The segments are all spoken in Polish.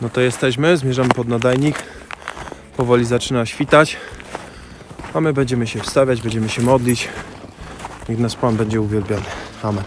No to jesteśmy, zmierzamy pod nadajnik. Powoli zaczyna świtać. A my będziemy się wstawiać, będziemy się modlić. Niech nas Pan będzie uwielbiony. Amen.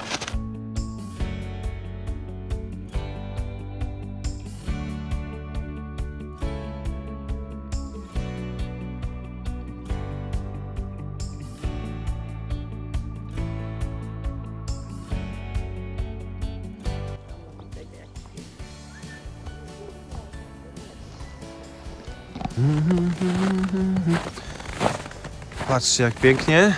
Patrzcie jak pięknie.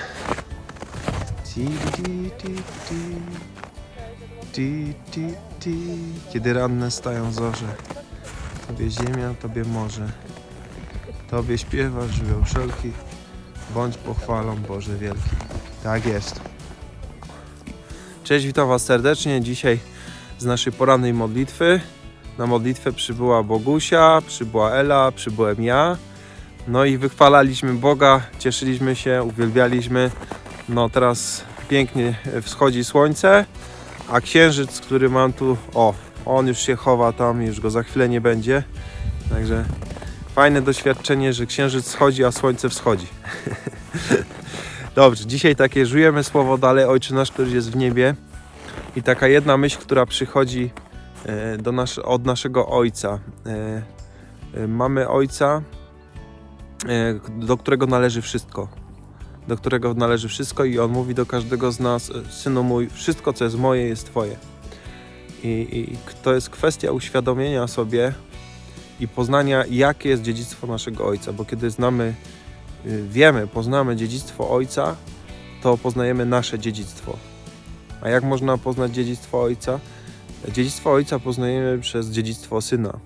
Kiedy ranne stają zorze, Tobie ziemia, Tobie morze. Tobie śpiewa żywioł wszelki, bądź pochwalą Boże wielki. Tak jest. Cześć, witam Was serdecznie. Dzisiaj z naszej porannej modlitwy. Na modlitwę przybyła Bogusia, przybyła Ela, przybyłem ja. No i wychwalaliśmy Boga, cieszyliśmy się, uwielbialiśmy. No teraz pięknie wschodzi słońce, a księżyc, który mam tu, o, on już się chowa tam, już go za chwilę nie będzie. Także fajne doświadczenie, że księżyc schodzi, a słońce wschodzi. Dobrze, dzisiaj takie żujemy słowo dalej, Ojcze nasz, który jest w niebie. I taka jedna myśl, która przychodzi do nas, od naszego Ojca. E, e, Mamy Ojca, e, do którego należy wszystko. Do którego należy wszystko i on mówi do każdego z nas, e, synu mój, wszystko co jest moje jest twoje. I, i to jest kwestia uświadomienia sobie i poznania, jakie jest dziedzictwo naszego Ojca, bo kiedy znamy, y, wiemy, poznamy dziedzictwo Ojca, to poznajemy nasze dziedzictwo. A jak można poznać dziedzictwo Ojca? Dziedzictwo Ojca poznajemy przez dziedzictwo Syna.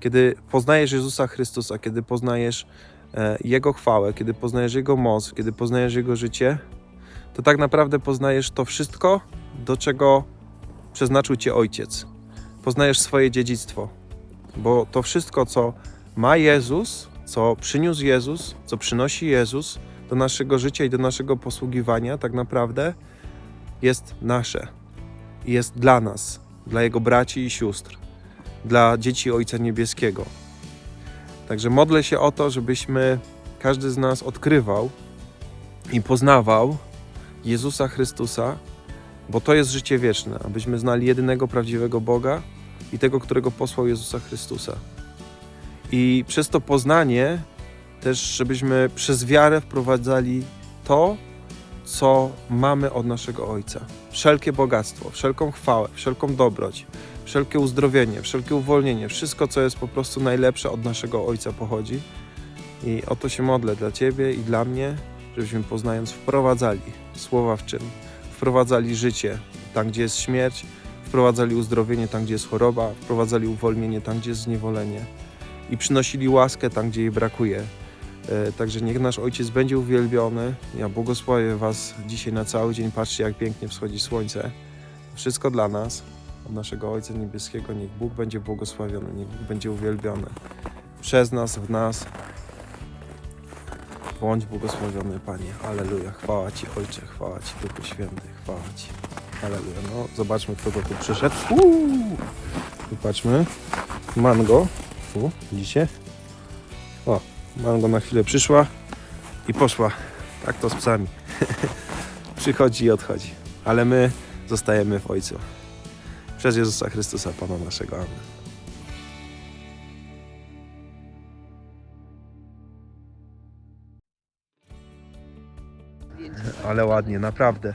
Kiedy poznajesz Jezusa Chrystusa, kiedy poznajesz e, Jego chwałę, kiedy poznajesz Jego moc, kiedy poznajesz Jego życie, to tak naprawdę poznajesz to wszystko, do czego przeznaczył Cię Ojciec. Poznajesz swoje dziedzictwo, bo to wszystko, co ma Jezus, co przyniósł Jezus, co przynosi Jezus do naszego życia i do naszego posługiwania, tak naprawdę jest nasze. Jest dla nas, dla Jego braci i sióstr dla dzieci Ojca Niebieskiego. Także modlę się o to, żebyśmy każdy z nas odkrywał i poznawał Jezusa Chrystusa, bo to jest życie wieczne, abyśmy znali jedynego prawdziwego Boga i tego, którego posłał Jezusa Chrystusa. I przez to poznanie też, żebyśmy przez wiarę wprowadzali to, co mamy od naszego Ojca. Wszelkie bogactwo, wszelką chwałę, wszelką dobroć, wszelkie uzdrowienie, wszelkie uwolnienie, wszystko, co jest po prostu najlepsze od naszego Ojca pochodzi. I o to się modlę dla Ciebie i dla mnie, żebyśmy poznając wprowadzali słowa w czyn, wprowadzali życie tam, gdzie jest śmierć, wprowadzali uzdrowienie tam, gdzie jest choroba, wprowadzali uwolnienie tam, gdzie jest zniewolenie i przynosili łaskę tam, gdzie jej brakuje. E, Także niech nasz Ojciec będzie uwielbiony. Ja błogosławię Was dzisiaj na cały dzień. Patrzcie, jak pięknie wschodzi słońce. Wszystko dla nas od naszego Ojca Niebieskiego. Niech Bóg będzie błogosławiony, niech Bóg będzie uwielbiony przez nas, w nas. Bądź błogosławiony, Panie. Aleluja. Chwała Ci, Ojcze, chwała Ci, Duchu Święty, chwała Ci. Aleluja. No, zobaczmy, kto to tu przyszedł. Uuu. Patrzmy. Mango. Tu, widzicie? O, Mango na chwilę przyszła i poszła. Tak to z psami. Przychodzi i odchodzi. Ale my zostajemy w Ojcu. Przez Jezusa Chrystusa, Pana naszego. Amen. Ale ładnie, naprawdę.